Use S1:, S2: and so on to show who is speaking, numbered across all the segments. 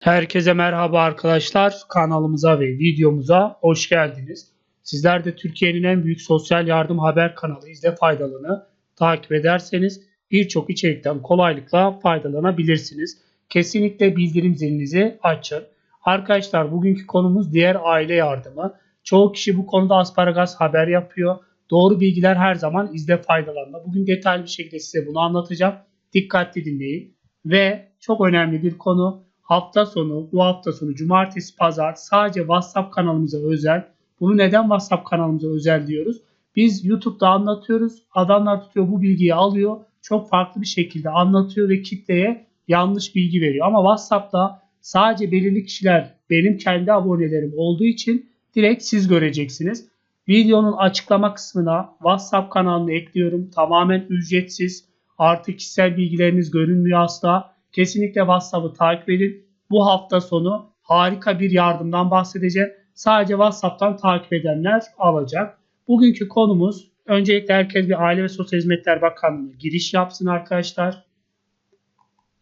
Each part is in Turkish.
S1: Herkese merhaba arkadaşlar. Kanalımıza ve videomuza hoş geldiniz. Sizler de Türkiye'nin en büyük sosyal yardım haber kanalı İzle Faydalı'nı takip ederseniz birçok içerikten kolaylıkla faydalanabilirsiniz. Kesinlikle bildirim zilinizi açın. Arkadaşlar bugünkü konumuz diğer aile yardımı. Çoğu kişi bu konuda asparagas haber yapıyor. Doğru bilgiler her zaman izle faydalanma. Bugün detaylı bir şekilde size bunu anlatacağım. Dikkatli dinleyin. Ve çok önemli bir konu hafta sonu, bu hafta sonu cumartesi, pazar sadece WhatsApp kanalımıza özel. Bunu neden WhatsApp kanalımıza özel diyoruz? Biz YouTube'da anlatıyoruz. Adamlar tutuyor bu bilgiyi alıyor. Çok farklı bir şekilde anlatıyor ve kitleye yanlış bilgi veriyor. Ama WhatsApp'ta sadece belirli kişiler benim kendi abonelerim olduğu için direkt siz göreceksiniz. Videonun açıklama kısmına WhatsApp kanalını ekliyorum. Tamamen ücretsiz. Artı kişisel bilgileriniz görünmüyor asla. Kesinlikle WhatsApp'ı takip edin. Bu hafta sonu harika bir yardımdan bahsedeceğim. Sadece WhatsApp'tan takip edenler alacak. Bugünkü konumuz öncelikle herkes bir Aile ve Sosyal Hizmetler Bakanlığı'na giriş yapsın arkadaşlar.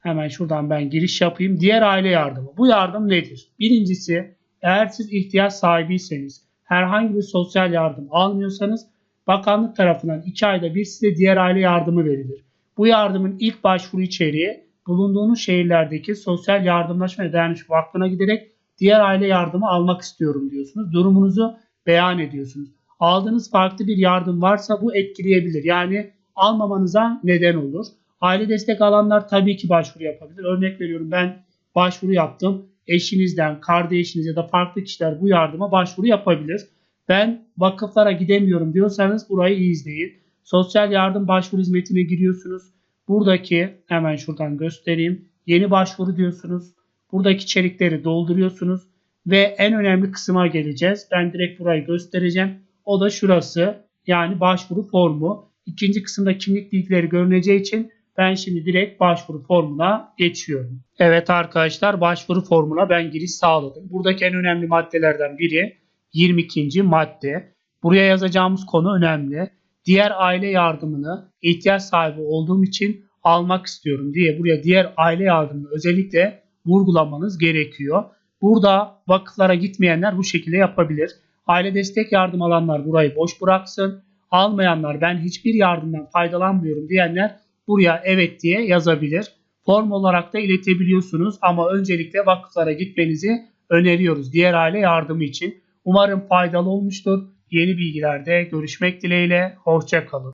S1: Hemen şuradan ben giriş yapayım. Diğer aile yardımı. Bu yardım nedir? Birincisi eğer siz ihtiyaç sahibiyseniz herhangi bir sosyal yardım almıyorsanız bakanlık tarafından 2 ayda bir size diğer aile yardımı verilir. Bu yardımın ilk başvuru içeriği bulunduğunuz şehirlerdeki sosyal yardımlaşma ve dayanışma vakfına giderek diğer aile yardımı almak istiyorum diyorsunuz. Durumunuzu beyan ediyorsunuz. Aldığınız farklı bir yardım varsa bu etkileyebilir. Yani almamanıza neden olur. Aile destek alanlar tabii ki başvuru yapabilir. Örnek veriyorum ben başvuru yaptım. Eşinizden, kardeşiniz ya da farklı kişiler bu yardıma başvuru yapabilir. Ben vakıflara gidemiyorum diyorsanız burayı iyi izleyin. Sosyal yardım başvuru hizmetine giriyorsunuz. Buradaki hemen şuradan göstereyim. Yeni başvuru diyorsunuz. Buradaki içerikleri dolduruyorsunuz. Ve en önemli kısma geleceğiz. Ben direkt burayı göstereceğim. O da şurası. Yani başvuru formu. İkinci kısımda kimlik bilgileri görüneceği için ben şimdi direkt başvuru formuna geçiyorum. Evet arkadaşlar başvuru formuna ben giriş sağladım. Buradaki en önemli maddelerden biri 22. madde. Buraya yazacağımız konu önemli. Diğer aile yardımını ihtiyaç sahibi olduğum için almak istiyorum diye buraya diğer aile yardımını özellikle vurgulamanız gerekiyor. Burada vakıflara gitmeyenler bu şekilde yapabilir. Aile destek yardım alanlar burayı boş bıraksın. Almayanlar ben hiçbir yardımdan faydalanmıyorum diyenler buraya evet diye yazabilir. Form olarak da iletebiliyorsunuz ama öncelikle vakıflara gitmenizi öneriyoruz diğer aile yardımı için. Umarım faydalı olmuştur. Yeni bilgilerde görüşmek dileğiyle. Hoşçakalın.